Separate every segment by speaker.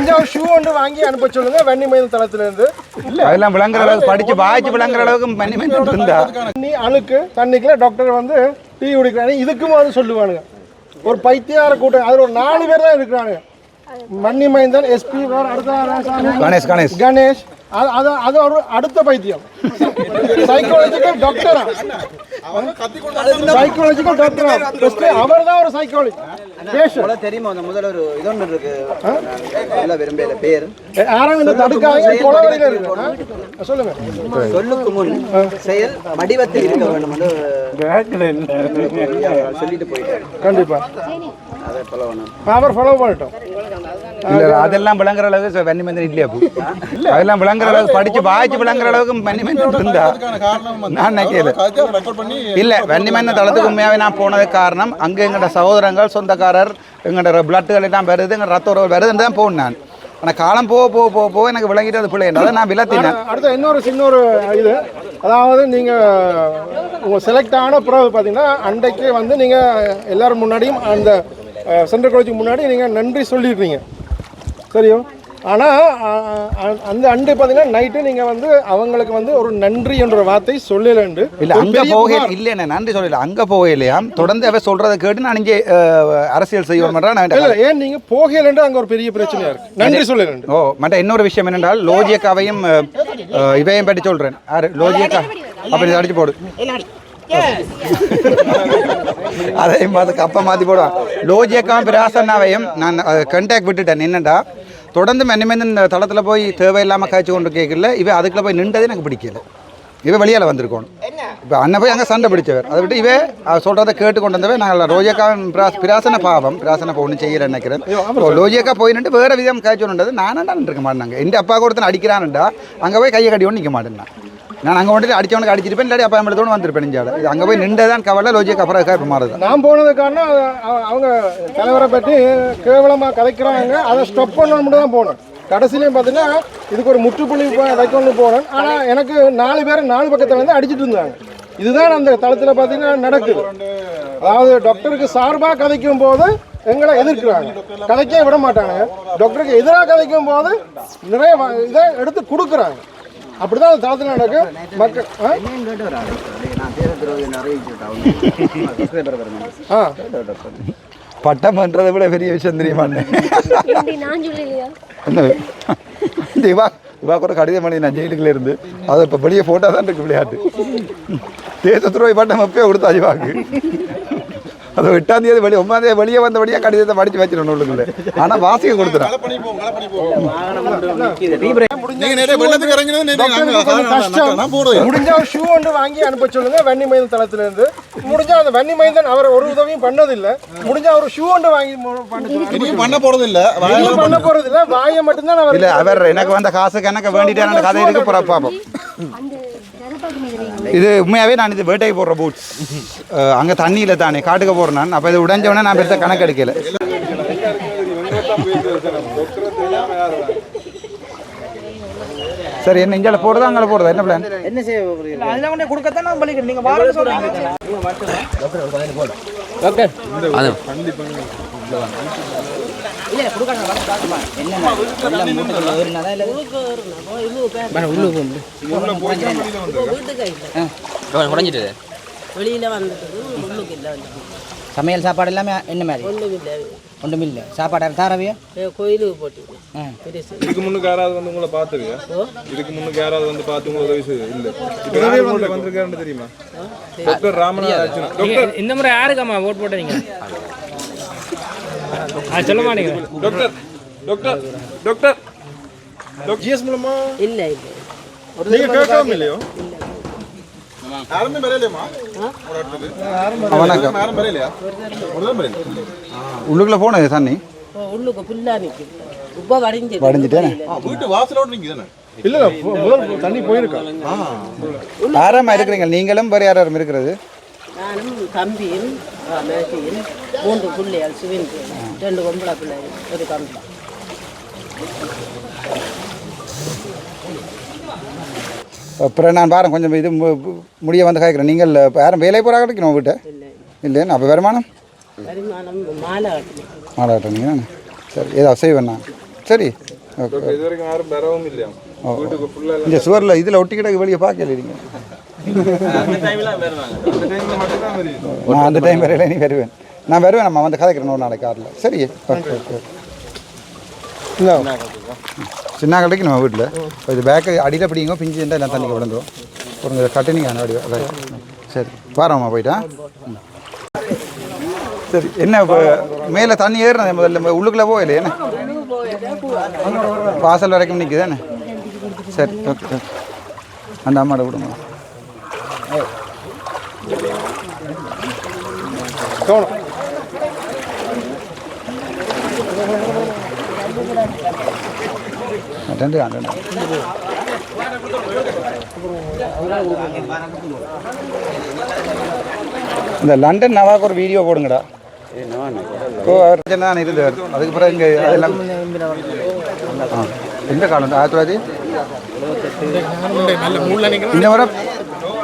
Speaker 1: கொஞ்சம் ஷூ ஒன்று வாங்கி அனுப்ப சொல்லுங்க. வெண்ணி மயில் தளத்துல இருந்து
Speaker 2: அதெல்லாம் விளங்குற அளவுக்கு படிச்சு வாய்ச்சி விளங்குற அளவுக்கு மணி இருந்தா.
Speaker 1: தண்ணி அழுக்கு தண்ணிக்குள்ள டாக்டர் வந்து டீ குடிக்கிறாங்க இதுக்கும் வந்து சொல்லுவானுங்க. ஒரு பைத்தியார கூட்டம். அதுல ஒரு நாலு பேர் தான் இருக்கிறாங்க மன்னி மைந்தன் எஸ்பி வேற அடுத்த?
Speaker 2: கணேஷ் கணேஷ்.
Speaker 1: கணேஷ். அது அது அது ஒரு அடுத்த பைத்தியம். சைக்காலஜிக்கல் டாக்டரா சைக்காலஜிக்கல் டாக்டரா அவர் தான் ஒரு சைக்காலஜி
Speaker 3: தெரியுமா அந்த முதல்ல ஒரு இது ஒன்று இருக்கு. சொல்ல விரும்பல பேர்.
Speaker 1: யாரும் இந்த தடுக்காக கொலவரியில இருக்கு. ஆ? சொல்லுங்க.
Speaker 3: சொல்லுக்கு முன் செயல் வடிவத்தில் இருக்க வேண்டும் சொல்லிட்டு போயிட்டாரு.
Speaker 1: கண்டிப்பா.
Speaker 3: அதை போல ஒன்று
Speaker 1: அவர் ஃபாலோ பண்ணிட்டோம்.
Speaker 2: இல்ல அதெல்லாம் விளங்குற அளவுக்கு வன்னி மந்தன் இல்லையா அதெல்லாம் விளங்குற அளவுக்கு படிச்சு வாய்ச்சி விளங்குற அளவுக்கு மந்தன் இருந்தா நான் நினைக்கல. இல்ல வன்னி மந்தன் தளத்துக்கு உண்மையாவே நான் போனதுக்கு காரணம் அங்க எங்கட சகோதரங்கள் சொந்தக்காரர் எங்கட பிளட்டுகள் எல்லாம் வருது எங்க ரத்த உறவு வருதுன்னு தான் போனேன் நான். ஆனா காலம் போக போக போக போக எனக்கு விளங்கிட்டு அது பிள்ளை அதை நான் விளத்தினேன்.
Speaker 1: அடுத்த இன்னொரு சின்ன ஒரு இது. அதாவது நீங்க உங்க செலக்ட் ஆன பிறகு பார்த்தீங்கன்னா அன்றைக்கு வந்து நீங்க எல்லாரும் முன்னாடியும் அந்த சென்ட்ரல் காலேஜுக்கு முன்னாடி நீங்க நன்றி சொல்லிடுறீங்க சரியோ? ஆனால் அந்த அண்டு பார்த்தீங்கன்னா நைட்டு நீங்கள் வந்து அவங்களுக்கு வந்து ஒரு நன்றி என்ற வார்த்தை சொல்லலண்டு
Speaker 2: இல்ல அங்க போக இல்ல என்ன நன்றி சொல்லல அங்க போகலையா தொடர்ந்து அவ சொல்றதை கேட்டு நான் இங்கே அரசியல் செய்வோம் நான்
Speaker 1: இல்லை ஏன் நீங்கள் போகலண்டு அங்கே ஒரு பெரிய பிரச்சனையா இருக்கு? நன்றி சொல்லலண்டு
Speaker 2: ஓ மற்ற இன்னொரு விஷயம் என்னென்றால் லோஜியக்காவையும் இவையும் பற்றி சொல்றேன். யாரு? லோஜியக்கா அப்படி அடிச்சு போடு. அதையும் பார்த்து கப்பை மாற்றி போடுவான். லோஜியக்காவும் பிராசன்னாவையும் நான் கண்டாக்ட் விட்டுட்டேன். என்னடா தொடர்ந்து மென்னிமேந்து இந்த தளத்தில் போய் தேவையில்லாமல் காய்ச்சி கொண்டு கேட்கல இவ அதுக்குள்ள போய் நின்றதே எனக்கு பிடிக்கல. இவ வெளியால் வந்திருக்கணும் இப்போ அண்ணன் போய் அங்கே சண்டை பிடிச்சவர். அதை விட்டு இவே சொல்கிறத கேட்டு கொண்டு வந்தவே நாங்கள் ரோஜியக்காவின் பிராஸ் பிராசன பாவம். பிராசன இப்போ ஒன்றும் செய்யல நினைக்கிறேன் லோஜியக்கா போய் நின்று வேறு விதம் காய்ச்சணுன்றது நானண்டா இருக்க மாட்டேங்க எந்த அப்பா ஒருத்தன் அடிக்கிறான்டா அங்கே போய் கையை கட்டி ஒன்று நிற்க மாட்டேன் நான். அங்கே வந்துட்டு அடிச்சவனுக்கு அடிச்சிருப்பேன் இல்லாட்டி அப்பா எடுத்தோன்னு வந்திருப்பேன் இஞ்சாட இது அங்கே போய் நின்றதான் கவலை லோஜியக்கா அப்புறம் இப்போ மாறுது.
Speaker 1: நான் போனது காரணம் அவங்க தலைவரை பற்றி கேவலமாக கதைக்கிறாங்க. அதை ஸ்டாப் பண்ணணும் தான் போனேன். கடைசிலையும் பார்த்தீங்கன்னா இதுக்கு ஒரு முற்றுப்புள்ளி போ- வைக்கணும்னு போனேன். ஆனால் எனக்கு நாலு பேர் நாலு பக்கத்தில் வந்து அடிச்சிட்டு இருந்தாங்க. இதுதான் அந்த தளத்தில் பார்த்தீங்கன்னா நடக்குது. அதாவது டாக்டருக்கு சார்பாக கதைக்கும் போது எங்களை எதிர்க்கிறாங்க. கதைக்கே விட மாட்டாங்க டாக்டருக்கு எதிராக கதைக்கும் போது நிறைய இதை எடுத்து கொடுக்குறாங்க. அப்படிதான் அந்த தளத்தில் நடக்கு. மக்கள் ஆ?
Speaker 2: பட்டம் பண்ணுறதை விட பெரிய விஷயம் இந்த இவா இவா கூட கடிதம் பண்ணி நான் ஜெயிலுக்குள்ள இருந்து அதை இப்போ வெளியே போட்டால் தான் இருக்கு விளையாட்டு. தேச பட்டம் அப்பயே கொடுத்தா இவாக்கு. அது எட்டாம் தேதி வெளியே ஒன்பதாம் தேதி வெளியே வந்தபடியாக கடிதத்தை படித்து வச்சிடணும் உள்ளுக்குள்ள. ஆனால் வாசிக்க கொடுத்துறான்.
Speaker 1: முடிஞ்சா ஷூ ஒன்று வாங்கி அனுப்ப சொல்லுங்க வெண்ணி மயில் தளத்துல இருந்து முடிஞ்சா அந்த வெண்ணி மைந்தன் அவர் ஒரு உதவியும் பண்ணதில்லை. முடிஞ்சா ஒரு ஷூ ஒன்று வாங்கி பண்ண
Speaker 4: போறது இல்ல
Speaker 1: பண்ண போறது இல்ல வாயை மட்டும்தான் அவர்
Speaker 2: இல்லை அவர் எனக்கு வந்த காசுக்கு எனக்கு வேண்டிட்டான கதை இருக்கு பார்ப்போம் இது உண்மையாகவே நான் இது வேட்டைக்கு போடுற பூட்ஸ் அங்கே தண்ணியில் தானே காட்டுக்கு போடுறேன் நான். அப்போ இது உடஞ்சவொடனே நான் பெருசாக கணக்கு எடுக்கல. சரி என்ன இஞ்சால போடுறதா அங்கே போடுறதா என்ன பிளான்
Speaker 3: என்ன செய்ய போகிறீங்க
Speaker 5: அதெல்லாம் கொண்டு கொடுக்கத்தான் நான் பலிக்கிறேன் நீங்க வாரன்னு சொல்றீங்க
Speaker 6: குறைஞ்சிட்டு
Speaker 7: வெளியில வந்துட்டு உள்ளுக்கு இல்லை
Speaker 5: சமையல் சாப்பாடு எல்லாமே என்ன மாதிரி?
Speaker 7: ஒன்றும் இல்லை
Speaker 5: ஒன்றும் இல்லை. சாப்பாடு தாரவையோ?
Speaker 7: கோயிலுக்கு போட்டு
Speaker 4: இதுக்கு முன்னுக்கு யாராவது வந்து உங்களை பாத்துருக்கா இதுக்கு முன்னுக்கு யாராவது வந்து பார்த்து உங்களை உதவி செய்யுது இல்ல. இப்ப யாரு உங்களுக்கு வந்திருக்காருன்னு தெரியுமா? டாக்டர் டாக்டர்
Speaker 8: இந்த முறை யாருக்கம்மா ஓட் போட்டீங்க? அது சொல்ல மாட்டீங்க
Speaker 4: டாக்டர் டாக்டர் டாக்டர். ஜிஎஸ் மூலமா?
Speaker 7: இல்லை இல்லை.
Speaker 4: நீங்க கேட்காம இல்லையோ?
Speaker 2: உள்ளுக்குள்ளே போனது தண்ணி?
Speaker 7: உள்ளுக்கு புல்லா நிற்கும் உப்பா வடிஞ்சு
Speaker 2: வடிஞ்சிட்டேனே?
Speaker 4: வீட்டு வாசலோட நீங்க தானே
Speaker 1: இல்ல இல்ல, பு- முதல் தண்ணி போயிருக்கா.
Speaker 2: யாராம இருக்கிறீங்க? நீங்களும் வேறு யாரும் இருக்கிறது?
Speaker 7: நானும் தம்பியும் மேசியும் மூன்று பிள்ளைகள் சிவனுக்கு ரெண்டு பொம்பளை பிள்ளைகள் ஒரு தம்பி
Speaker 2: அப்புறம் நான் பாருங்க கொஞ்சம் இது மு- முடிய வந்து கேட்குறேன் நீங்கள் இப்போ யாரும் வேலை போகிறா கிடைக்கணும் உங்ககிட்ட
Speaker 7: இல்லை.
Speaker 2: அப்போ வருமானம்?
Speaker 7: வருமானம் மாலை
Speaker 2: நீங்கள் சரி ஏதாவது செய்வேன் நான். சரி.
Speaker 4: டாக்டர் இது வரைக்கும் யாரும் வரவும் இல்லையா? வீட்டுக்கு ஃபுல்லா
Speaker 2: இந்த சுவரில் இதில் ஒட்டி கிடக்கு வெளியே பார்க்கல நீங்கள் நான் அந்த டைம் வரையில நீ வருவேன். நான் வருவேன் நம்ம வந்து கதைக்கிறேன் ஒரு நாளைக்கு காரில் சரி ஓகே ஓகே சின்ன கடைக்கு நம்ம வீட்டில் இது பேக்கு அடியில் பிடிங்க பிஞ்சு இருந்தால் எல்லாம் தண்ணிக்கு விழுந்துரும். ஒரு கட்டினிங் ஆன அடி. சரி வாரம்மா போயிட்டான் ம். சரி என்ன இப்போ மேலே தண்ணி ஏறினது முதல்ல உள்ளுக்குள்ளே போகல என்ன? வாசல் வரைக்கும் நிற்குது என்ன? சரி ஓகே ஓகே. அந்த அம்மாட்ட விடுங்க
Speaker 1: தோணும்
Speaker 2: ரெண்டு ரெண்டு இந்த லண்டன் நவாக்கு ஒரு வீடியோ போடுங்கடா. ஓ அவர் தான் இருந்தார் அதுக்கு பிறகு இங்கே அதெல்லாம் எந்த காலம்? ஆயிரத்தி தொள்ளாயிரத்தி இந்த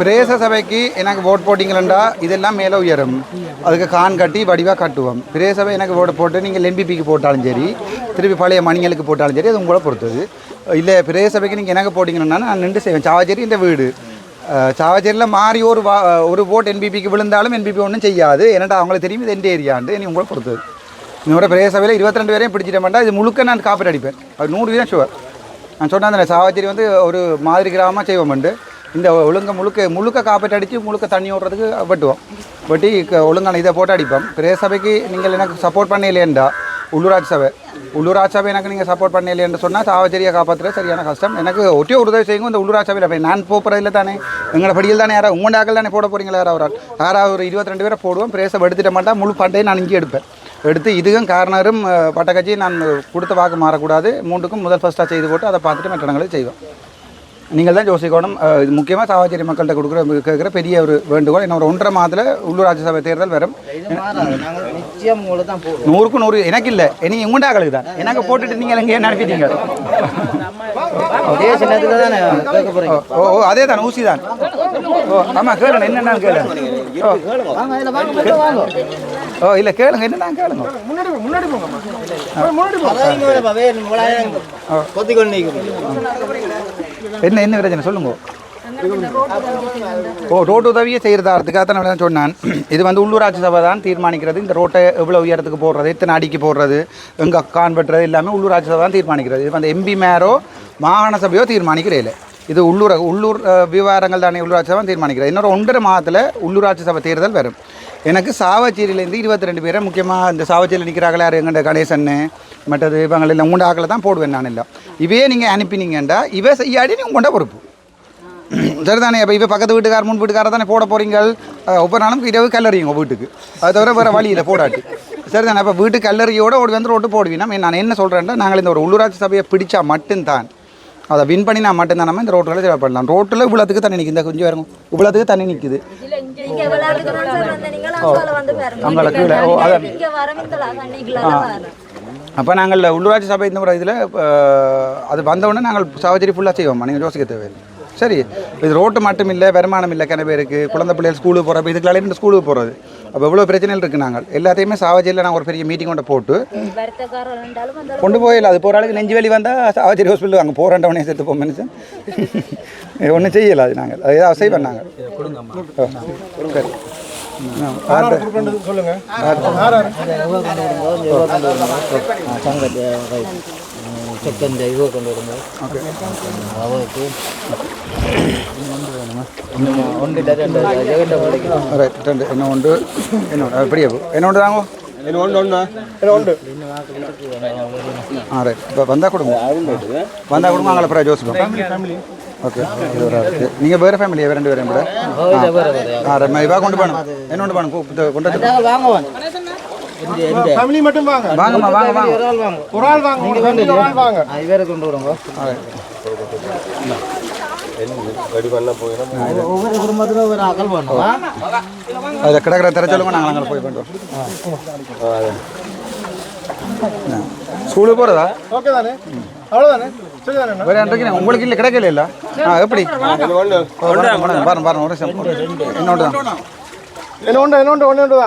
Speaker 2: பிரேச சபைக்கு எனக்கு ஓட் போட்டிங்களா இதெல்லாம் மேலே உயரும். அதுக்கு கான் கட்டி வடிவாக கட்டுவோம். பிரேச சபை எனக்கு ஓட்டு போட்டு நீங்கள் எம்பிபிக்கு போட்டாலும் சரி திருப்பி பழைய மணிகளுக்கு போட்டாலும் சரி அது உங்களை பொறுத்தது. இல்லை பிரேச சபைக்கு நீங்கள் எனக்கு போட்டிங்கன்னா நான் நின்று செய்வேன். சாவச்சேரி இந்த வீடு. சாவச்சேரியில் மாறி ஒரு வா ஒரு ஓட் என்பிபிக்கு விழுந்தாலும் என்பிபி ஒன்றும் செய்யாது. ஏன்னா அவங்களுக்கு தெரியும் இது எந்த ஏரியாண்டு நீ உங்களை பொறுத்தது. என்னோட பிரேச சபையில் இருபத்தி ரெண்டு பேரையும் பிடிச்சிட இது முழுக்க நான் காப்பீடு அடிப்பேன். அது நூறு வீதம் ஷுவர் நான் சொன்னேன் சாவச்சேரி வந்து ஒரு மாதிரி கிராமமாக செய்வோம் இந்த ஒழுங்க முழுக்க முழுக்க காப்பீட்டு அடித்து முழுக்க தண்ணி ஓடுறதுக்கு வெட்டுவோம். வெட்டி ஒழுங்கான இதை போட்டு அடிப்போம். பிரதேச சபைக்கு நீங்கள் எனக்கு சப்போர்ட் பண்ணலையேண்டா? உள்ளூராட்சி சபை. உள்ளூராட்சி சபை எனக்கு நீங்கள் சப்போர்ட் பண்ணலையேன்னு சொன்னால் சாவச்சேரியை காப்பாற்றுறது சரியான கஷ்டம். எனக்கு ஒட்டிய ஒரு உதவி செய்யுங்க இந்த உள்ளூராட்சி சபையில் போய். நான் போகிறதில்ல தானே. எங்களோட படியில் தானே யாராவது உங்கள் ஆக்கள் தானே போட போகிறீங்களா யாராவது ஆள்? யாராவது ஒரு இருபத்தி ரெண்டு பேரை போடுவோம் பிரேசை எடுத்துட்ட மாட்டா முழு பண்டையை நான் இங்கே எடுப்பேன். எடுத்து இதுக்கும் காரணரும் பட்டக்கட்சி நான் கொடுத்த வாக்கு மாறக்கூடாது. மூன்றுக்கும் முதல் ஃபஸ்ட்டாக செய்து போட்டு அதை பார்த்துட்டு மற்ற இடங்களை செய்வோம். நீங்கள் தான் யோசிக்கணும். அஹ், இது முக்கியமாக சாவச்சேரி மக்கள்கிட்ட கொடுக்குற கேட்குற பெரிய ஒரு வேண்டுகோள். இன்னும் ஒரு ஒன்றரை மாதத்தில் உள்ளூராட்சி சபை தேர்தல் வரும்.
Speaker 5: இது மாறாது. நாங்கள் நிச்சயம் உங்களை தான் போடுவோம்.
Speaker 2: நூறுக்கு நூறு எனக்கு இல்லை. இனி உண்டாக்களுக்கு தான். எனக்கு போட்டுட்டு நீங்கள் எங்கே அனுப்பிட்டீங்க
Speaker 5: அதே சின்னத்துல தானே கேட்க போகிறீங்க
Speaker 2: ஓ ஓ அதே தான் ஊசி தான். ஓ ஆமாம் கேளுங்க என்னென்னு கேளுங்க. ஓ. இல்லை கேளுங்க என்னென்னு கேளுங்க.
Speaker 1: முன்னாடி போ, முன்னாடி போங்கம்மா.
Speaker 2: என்ன என்ன பிரச்சனை? சொல்லுங்க. ஓ ரோட்டு உதவியை செய்கிறதாகிறதுக்காக தான் நான் சொன்னான். இது வந்து உள்ளூராட்சி சபை தான் தீர்மானிக்கிறது. இந்த ரோட்டை எவ்வளோ உயரத்துக்கு போடுறது இத்தனை அடிக்கு போடுறது எங்கே கான் வெட்டுறது எல்லாமே உள்ளூராட்சி சபை தான் தீர்மானிக்கிறது. இது வந்து எம்பி மேரோ மாகாண சபையோ தீர்மானிக்கிறதில்ல இது உள்ளூர் உள்ளூர் விவகாரங்கள் தானே உள்ளூராட்சி சபை தீர்மானிக்கிறது. இன்னொரு ஒன்றரை மாதத்தில் உள்ளூராட்சி சபை தேர்தல் வரும். எனக்கு சாவச்சேரியிலேருந்து இருபத்தி ரெண்டு பேரை முக்கியமாக இந்த சாவச்சேரியில் நிற்கிறாங்களே யார்? எங்கள்ட கணேசன்னு மற்றது இவங்க எல்லாம் உண்டாக்கல தான் போடுவேன் நான் எல்லாம். இவையே நீங்கள் அனுப்பினீங்கண்டா இவ செய்யாடி நீங்கள் கொண்ட பொறுப்பு. சரிதானே? இப்போ இப்போ பக்கத்து வீட்டுக்கார முன் வீட்டுக்கார தானே போட போகிறீங்க ஒவ்வொரு நாளும் இரவு கல்லறியுங்க வீட்டுக்கு. அது தவிர வேறு வழியில் போடாட்டி. சரிதானே? அப்போ வீட்டு கல்லறியோட ஓடி வந்து ரோட்டு போடுவீங்கன்னா நான் என்ன சொல்கிறேன்னா நாங்கள் இந்த ஒரு உள்ளூராட்சி சபையை பிடிச்சா மட்டும்தான். அதை வின் பண்ணி நான் மட்டும்தான் நம்ம இந்த ரோட்டில் தேவைப்படலாம் ரோட்டில் இவ்வளோத்துக்கு தண்ணி நிற்குது இந்த கொஞ்சம் இறங்கும் இவ்வளோத்துக்கு தண்ணி நிற்குது.
Speaker 9: அங்கால
Speaker 2: கீழே, ஓ, அதான்.
Speaker 9: வரேன்.
Speaker 2: அப்போ நாங்கள் உள்ளூராட்சி சபை இந்த முறை இதில் அது வந்தவுடனே நாங்கள் சாவச்சேரி ஃபுல்லாக செய்வோம் நீங்கள் யோசிக்க தேவையில்லை. சரி இது ரோட்டு மட்டும் இல்லை வருமானம் இல்லை கிண பேருக்கு குழந்தை பிள்ளைகள் ஸ்கூலுக்கு போகிறப்ப இதுக்கெல்லாம் இந்த ஸ்கூலுக்கு போகிறது அப்போ எவ்வளோ பிரச்சனைகள் இருக்குது நாங்கள். எல்லாத்தையுமே சாவச்சேரியில் நாங்கள் ஒரு பெரிய மீட்டிங் கொண்டு போட்டு கொண்டு போயிடல அது போகிற ஆளுக்கு நெஞ்சு வலி வந்தால் சாவச்சேரி ஹாஸ்பிட்டல் அங்கே போகிறேன்டவனே செத்து போம் மனுஷன். ஒன்றும் செய்யலை அது நாங்கள். அது ஏதாவது செய்வோம் நாங்கள். சரி. ஆ, அடுத்து.
Speaker 1: கொடுக்கறது சொல்லுங்க யார் யார்
Speaker 5: சங்கத்தை செக் இந்த இவ கொண்டு வருங்க அவருக்கு ஒன்று
Speaker 2: என்ன உண்டு என்ன அப்படியே என்ன உண்டு தாங்கோ
Speaker 1: என்ன ஒன்று ஒன்று என்ன உண்டு
Speaker 2: ஆ ரைட் இப்போ வந்தால் கொடுங்க வந்தால் கொடுங்க அங்கே அப்புறம்
Speaker 1: ஃபேமிலி
Speaker 2: ஓகே இது ஒரு ஆளுக்கு நீங்கள் வேறு ஃபேமிலியா ரெண்டு பேரும் கூட ஆ ரைட் இவா கொண்டு போகணும் என்ன போகணும்
Speaker 1: ஃபேமிலி மட்டும் வாங்க.
Speaker 2: வாங்கம்மா வாங்க வாங்க.
Speaker 5: ஒரு ஆள் வாங்க.
Speaker 1: ஒரு ஆள் வாங்க ஒரு family ஒரு ஆள் வாங்க.
Speaker 5: இவரை கொண்டு விடுங்க ஒவ்வொரு குடும்பத்தில் ஒரு அகல் பண்ணுவா
Speaker 2: அதில் கிடக்கிற திற சொல்லுங்க நாங்கள் அங்கே போய் பண்ணுறோம் ஸ்கூலுக்கு போகிறதா
Speaker 1: ஓகே தானே? அவ்வளோதானே சரி தானே
Speaker 2: வேறு அன்றைக்கு உங்களுக்கு இல்லை கிடைக்கல இல்லை? ஆ எப்படி? பாருங்க பாருங்க பாருங்க ஒரு நிமிஷம். என்னோட தான்.
Speaker 1: என்ன உண்டு என்ன உண்டு ஒன்று உண்டு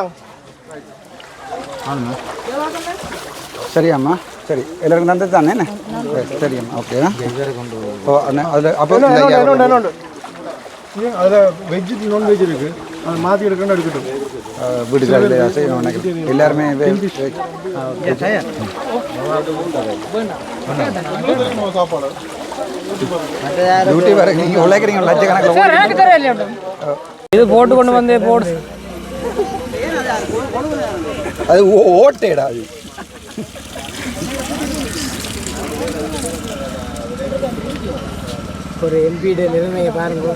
Speaker 1: வாங்க
Speaker 2: சரியாம்மா. சரி எல்லாருக்கும் தந்தது தானே? என்ன? சரி ஓகே. ஓ அண்ணா அதில் அப்போ
Speaker 1: அதில் வெஜ் இருக்கு. அதை மாற்றி எடுக்கணும் எடுக்கட்டும்.
Speaker 2: வீடுகளில் செய்யணும் நினைக்கிறேன் எல்லாருமே
Speaker 1: சாப்பாடு.
Speaker 2: டியூட்டி வர நீங்கள் உழைக்கிறீங்க லட்சக்கணக்கில்
Speaker 8: இது போட்டு கொண்டு வந்து போடு
Speaker 2: அது ஓட்டேடா அது.
Speaker 5: ஒரு எம்பியோட நிலைமையை பாருங்க.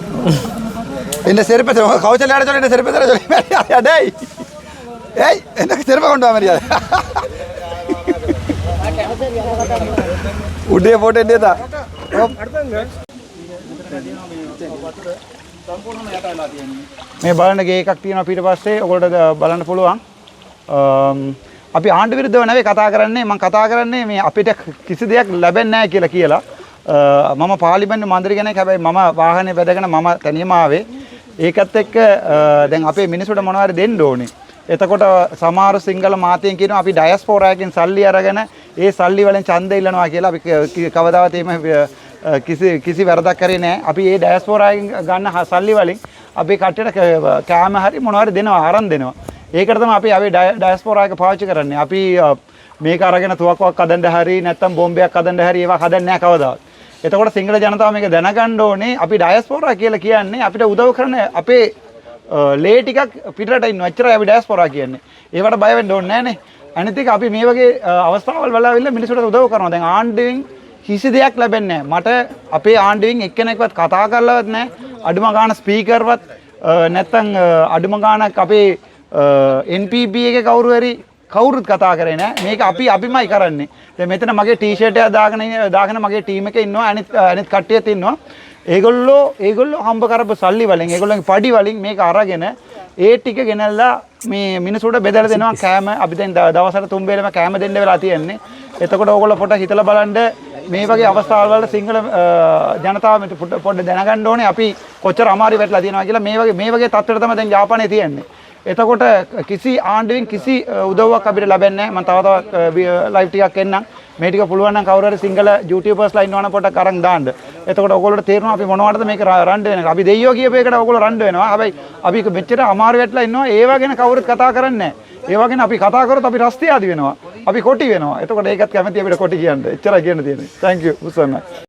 Speaker 2: இந்த செருப்பை கௌசல்யா அட சொல்லி இந்த செருப்பை தர சொல்லி டேய் ஏய் எனக்கு செருப்பை கொண்டு வா மரியாதை. உடைய போட்டு என்னதா මේ බලන්න ගේ එකක් තියෙනවා පිට පස්සේ. ඔයගොල්ලෝ ද- බලන්න පුළුවන්. අම්, අපි ආණ්ඩු විරුද්ධව නෙවෙයි කතා කරන්නේ. මම කතා කරන්නේ මේ අපිට කිසි දෙයක් ලැබෙන්නේ නැහැ කියලා කියලා. අ, මම පාර්ලිමේන්තු මන්ත්‍රී කෙනෙක්. හැබැයි මම වාහනේ වැදගෙන මම තනියම ආවේ. ඒකත් එක්ක අ, දැන් අපේ මිනිසුන්ට මොනවද දෙන්න ඕනේ. එතකොට සමහර සිංහල මාතයෙන් කියනවා අපි ඩයස්පෝරාවකින් සල්ලි අරගෙන ඒ සල්ලි වලින් ඡන්ද ඉල්ලනවා කියලා අපි ක- කි- කවදාවත් එහෙම අ, කිසි කිසි වැරදක් කරේ නැහැ. අපි ඒ ඩයස්පෝරාවෙන් ගන්න හ- සල්ලි වලින් අපි කට්ටියට ක- කෑම හරි මොනවාරි දෙනවා අරන් දෙනවා. ඒකට තමයි අපි අපි ඩයස්පෝරා එක පාවිච්චි කරන්නේ. අපි අ, මේක අරගෙන තුවක්කුවක් හදන්න හරි නැත්නම් බෝම්බයක් හදන්න හරි ඒවා හදන්නේ නැහැ කවදාවත්. එතකොට සිංහල ජනතාව මේක දැනගන්න ඕනේ අපි ඩයස්පෝරා කියලා කියන්නේ අපිට උදව් කරන අපේ අ, ලේ ටිකක් පිටරට ඉන්න එච්චරයි අපි ඩයස්පෝරා කියන්නේ. ඒවට බය වෙන්න ඕනේ නැහනේ. අනිත් එක අපි මේ වගේ අ, අවස්ථාවල් වල ආවිල්ලා මිනිස්සුන්ට උදව් කරනවා. දැන් ආණ්ඩුවෙන් කිසි දෙයක් ලැබෙන්නේ නැහැ. මට අපේ ආණ්ඩුවෙන් එක්කෙනෙක්වත් කතා කරලවත් නැහැ. අඩුම ගාන ස්පීකර්වත් අ, නැත්තම් අ, අඩුම ගානක් අපේ අ, NPP එකේ කවුරු හරි කවුරුත් කතා කරේ නෑ මේක අපි අපිමයි කරන්නේ. දැන් මෙතන මගේ ටී-ෂර්ට් එක දාගෙන ඉන්න- දාගෙන මගේ ටීම් එකේ ඉන්නවා අනිත් අනිත් කට්ටියත් ඉන්නවා. ඒගොල්ලෝ ඒගොල්ලෝ හම්බ කරපු සල්ලි වලින් ඒගොල්ලන්ගේ පඩි වලින් මේක අරගෙන ඒ ටික ගෙනල්ලා මේ මිනිසුන්ට බෙදලා දෙනවා. කෑම අපි දැන් ද- දවසට තුන් වේලම කෑම දෙන්න වෙලා තියෙන්නේ. එතකොට ඕගොල්ලෝ පොඩ්ඩක් හිතලා බලන්න මේ වගේ අවස්ථාවල සිංහල ජනතාව පොඩ්ඩ දැනගන්න ඕනේ අපි කොච්චර අමාරු වෙట్లా තියෙනවා කියලා මේ වගේ මේ වගේ තත්ත්වෙට තමයි දැන් යාපනයේ තියෙන්නේ. එතකොට කිසි ආණ්ඩුවෙන් කිසි උදව්වක් අපිට ලැබෙන්නේ නැහැ. මම තව තවත් ලයිව් ටිකක් එන්නම්. මේ ටික පුළුවන් නම් කවුරු හරි සිංහල YouTubers ලා ඉන්නවනම් පොඩ්ඩක් අරන් දාන්න. එතකොට ඔයගොල්ලෝ තේරෙනවා අපි මොනවටද මේක රණ්ඩ වෙන්නේ. අපි දෙයියෝ කියපු එකට ඔයගොල්ලෝ රණ්ඩ වෙනවා. හැබැයි අපි මෙච්චර අමාරු වෙట్లా ඉන්නවා ඒව ගැන කවුරුත් කතා කරන්නේ නැහැ. ඒවා ගැන අපි කතා කරොත් අපි රස්තියාදි වෙනවා. අපි කොටි වෙනවා. එතකොට ඒකත් කැමති අපිට කොටි කියන්න. එච්චරයි කියන්න තියෙන්නේ. thank you උසන්න.